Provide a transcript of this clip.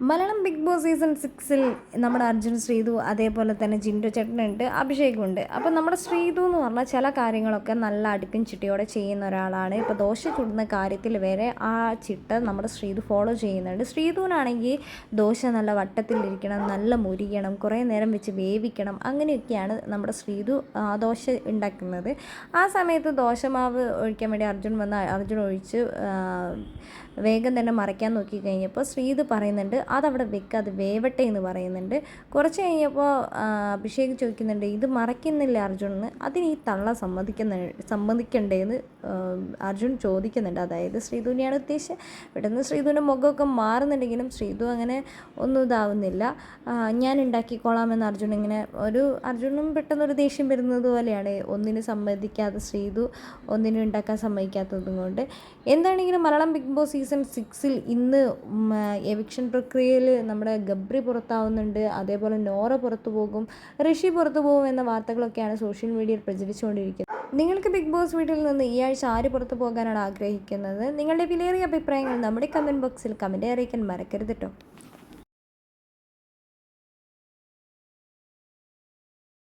Malayalam big boss season സിക്സിൽ നമ്മുടെ അർജുൻ ശ്രീതു അതേപോലെ തന്നെ ജിൻഡു ചേട്ടനുണ്ട് അഭിഷേകുണ്ട്. അപ്പോൾ നമ്മുടെ ശ്രീതു എന്ന് പറഞ്ഞാൽ ചില കാര്യങ്ങളൊക്കെ നല്ല അടുക്കും ചിട്ടയോടെ ചെയ്യുന്ന ഒരാളാണ്. ഇപ്പോൾ ദോശ ചുടുന്ന കാര്യത്തിൽ വരെ ആ ചിട്ട നമ്മുടെ ശ്രീതു ഫോളോ ചെയ്യുന്നുണ്ട്. ശ്രീതുവിനാണെങ്കിൽ ദോശ നല്ല വട്ടത്തിലിരിക്കണം നല്ല മുരിയണം കുറേ നേരം വെച്ച് വേവിക്കണം അങ്ങനെയൊക്കെയാണ് നമ്മുടെ ശ്രീതു ദോശ ഉണ്ടാക്കുന്നത്. ആ സമയത്ത് ദോശമാവ് ഒഴിക്കാൻ വേണ്ടി അർജുൻ വന്ന് അർജുൻ ഒഴിച്ച് വേഗം തന്നെ മറയ്ക്കാൻ നോക്കി കഴിഞ്ഞപ്പോൾ ശ്രീതു പറയുന്നുണ്ട് അതവിടെ വെക്കുക അത് വേവട്ടെ എന്ന് പറയുന്നുണ്ട്. കുറച്ച് കഴിഞ്ഞപ്പോൾ അഭിഷേക് ചോദിക്കുന്നുണ്ട് ഇത് മറയ്ക്കുന്നില്ല അർജുൻ എന്ന് അതിന് ഈ തള്ള സമ്മതിക്കുന്ന സമ്മതിക്കണ്ടേ എന്ന് ആ, അർജുൻ ചോദിക്കുന്നുണ്ട്. അതായത് ശ്രീധുവിനെയാണ് ഉദ്ദേശിച്ചത്. പെട്ടെന്ന് ശ്രീധുവിന്റെ മുഖമൊക്കെ മാറുന്നുണ്ടെങ്കിലും ശ്രീധു അങ്ങനെ ഒന്നും ഇതാവുന്നില്ല. ഞാൻ ഉണ്ടാക്കിക്കോളാമെന്ന് അർജുൻ ഇങ്ങനെ ഒരു അർജുനും പെട്ടെന്നൊരു ദേഷ്യം വരുന്നത് പോലെയാണ്. ഒന്നിനും സമ്മതിക്കാതെ ശ്രീധു ഒന്നിനും ഉണ്ടാക്കാൻ സമ്മതിക്കാത്തതും കൊണ്ട്. എന്താണെങ്കിലും മലയാളം ബിഗ് ബോസ് സീസൺ സിക്സിൽ ഇന്ന് എവിക്ഷൻ പ്രക്രിയയിൽ നമ്മുടെ ഗബ്രി പുറത്താവുന്നുണ്ട് അതേപോലെ നോറ പുറത്തു പോകും ഋഷി പുറത്തു പോകും എന്ന വാർത്തകളൊക്കെയാണ് സോഷ്യൽ മീഡിയയിൽ പ്രചരിച്ചുകൊണ്ടിരിക്കുന്നത്. നിങ്ങൾക്ക് ബിഗ് ബോസ് വീട്ടിൽ നിന്ന് ഈ ആഴ്ച ആര് പുറത്തു പോകാനാണ് ആഗ്രഹിക്കുന്നത്? നിങ്ങളുടെ വിലയേറിയ അഭിപ്രായങ്ങൾ നമ്മുടെ കമന്റ് ബോക്സിൽ കമന്റ് അറിയിക്കാൻ മറക്കരുത് കേട്ടോ